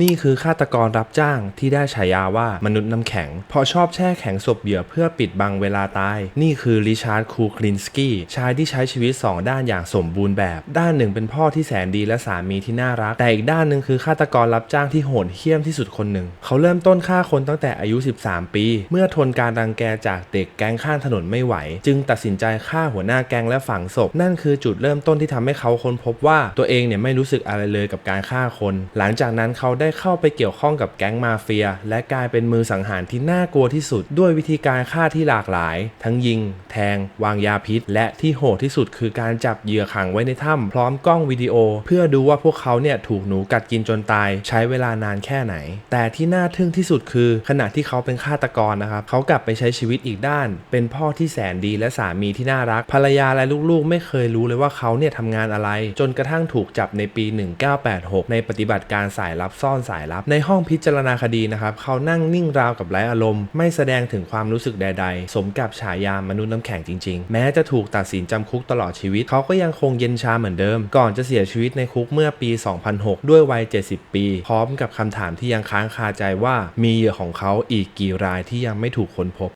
นี่คือฆาตกรรับจ้างที่ได้ฉายาว่ามนุษย์น้ำแข็งเพราะชอบแช่แข็งศพเหยื่อเพื่อปิดบังเวลาตาย นี่คือริชาร์ดคูคลินสกี้ชายที่ใช้ชีวิต 2 ด้านอย่างสมบูรณ์แบบ ด้านหนึ่งเป็นพ่อที่แสนดีและสามีที่น่ารัก แต่อีกด้านหนึ่งคือฆาตกรรับจ้างที่โหดเหี้ยมที่สุดคนหนึ่ง เขาเริ่มต้นฆ่าคนตั้งแต่อายุ 13 ปี เมื่อทนการรังแกจากเด็กแก๊งข้างถนนไม่ไหว จึงตัดสินใจฆ่าหัวหน้าแก๊งและฝังศพ นั่นคือจุดเริ่มต้นที่ทำให้เขาค้นพบว่าตัวเองเนี่ยไม่รู้สึกอะไรเลยกับการฆ่าคน หลังจากนั้นเขาได้เข้าไปเกี่ยวข้องกับแก๊งมาเฟีย และกลายเป็นมือสังหารที่น่ากลัวที่สุด ด้วยวิธีการฆ่าที่หลากหลาย ทั้งยิง แทง วางยาพิษ และที่โหดที่สุดคือการจับเหยื่อขังไว้ในถ้ำพร้อมกล้องวิดีโอ เพื่อดูว่าพวกเขาเนี่ยถูกหนูกัดกินจนตาย ใช้เวลานานแค่ไหน แต่ที่น่าทึ่งที่สุดคือ ขณะที่เขาเป็นฆาตกรนะครับเขากลับไปใช้ชีวิตอีกด้าน เป็นพ่อที่แสนดีและสามีที่น่ารักภรรยาและลูกๆ ไม่เคยรู้เลยว่าเขาเนี่ยทำงานอะไร จนกระทั่งถูกจับในปี 1986 ในปฏิบัติการสายลับซ่ออนสายลับ ในห้องพิจารณาคดีนะครับเขานั่งนิ่งราวกับไร้อารมณ์ ไม่แสดงถึงความรู้สึกใด ๆ สมกับฉายามนุษย์น้ำแข็งจริง ๆ แม้จะถูกตัดสินจำคุกตลอดชีวิต เขาก็ยังคงเย็นชาเหมือนเดิม ก่อนจะเสียชีวิตในคุกเมื่อปี 2006 ด้วยวัย 70 ปี พร้อมกับคำถามที่ยังค้างคาใจว่ามีเหยื่อของเขาอีกกี่รายที่ยังไม่ถูกค้นพบ